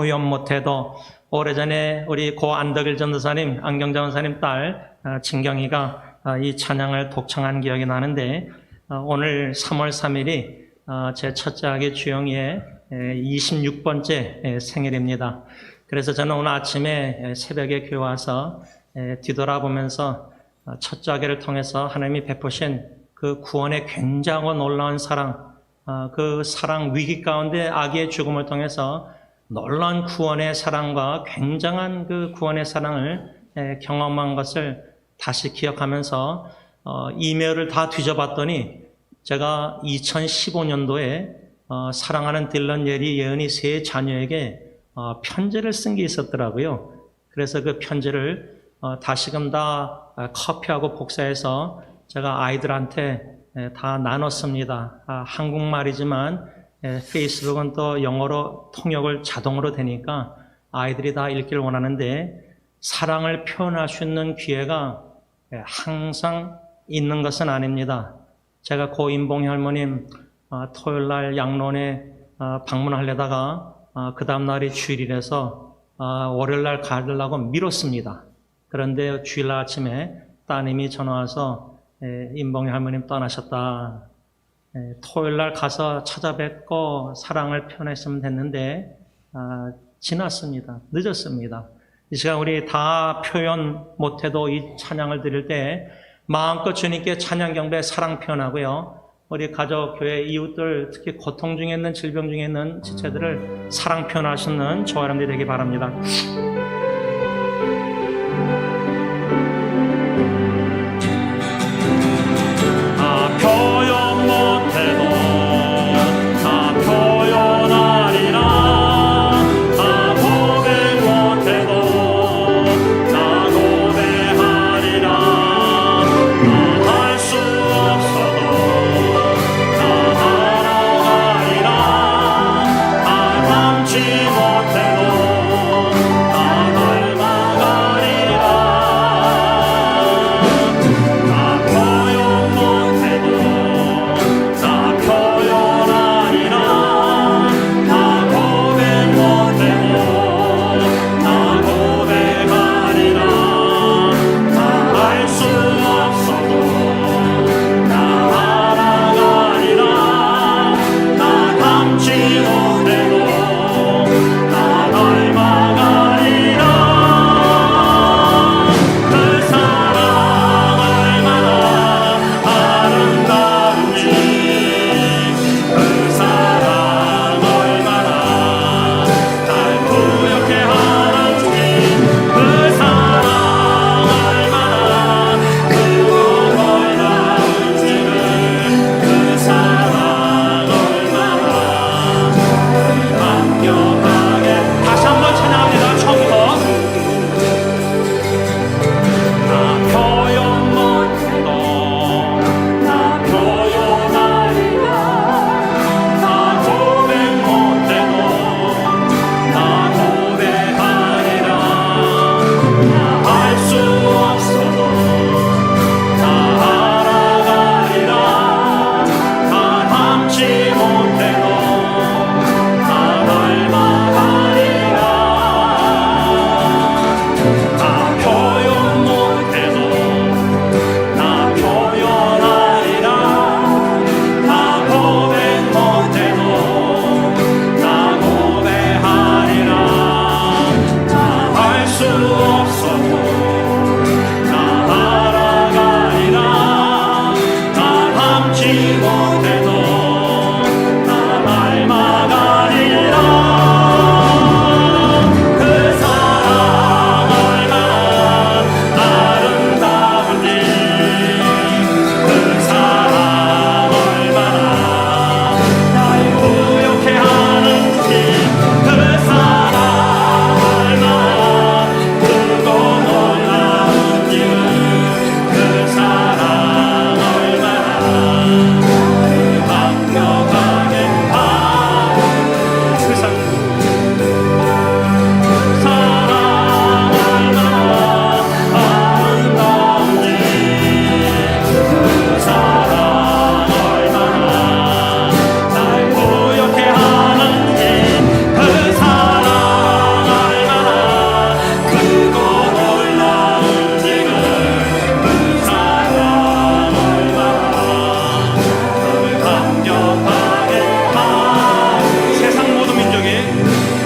표현 못해도 오래전에 우리 고 안덕일 전도사님, 안경자 원사님 딸 아, 진경이가 아, 이 찬양을 독청한 기억이 나는데 아, 오늘 3월 3일이 제 첫째 아기 주영이의 26번째 생일입니다. 그래서 저는 오늘 아침에 새벽에 교회 와서 에, 뒤돌아보면서 어, 첫째 아기를 통해서 하나님이 베푸신 그 구원의 굉장한 놀라운 사랑, 어, 그 사랑 위기 가운데 아기의 죽음을 통해서 놀라운 구원의 사랑과 굉장한 그 구원의 사랑을 에, 경험한 것을 다시 기억하면서 어, 이메일을 다 뒤져봤더니 제가 2015년도에 어, 사랑하는 딜런 예리 예은이 세 자녀에게 어, 편지를 쓴 게 있었더라고요. 그래서 그 편지를 어, 다시금 다 어, 커피하고 복사해서 제가 아이들한테 에, 다 나눴습니다. 아, 한국말이지만 에, 페이스북은 또 영어로 통역을 자동으로 되니까 아이들이 다 읽기를 원하는데 사랑을 표현할 수 있는 기회가 에, 항상 있는 것은 아닙니다. 제가 고인봉 할머님 어, 토요일 날 양론에 어, 방문하려다가 어, 그 다음 날이 주일이라서 어, 월요일 날 가려고 미뤘습니다. 그런데 주일 아침에 따님이 전화 와서 에, 인봉이 할머님 떠나셨다. 에, 토요일 날 가서 찾아뵙고 사랑을 표현했으면 됐는데 아, 지났습니다. 늦었습니다. 이 시간 우리 다 표현 못해도 이 찬양을 드릴 때 마음껏 주님께 찬양 경배 사랑 표현하고요. 우리 가족, 교회, 이웃들, 특히 고통 중에 있는 질병 중에 있는 지체들을 사랑 표현하시는 저와 여러분들이 되기 바랍니다.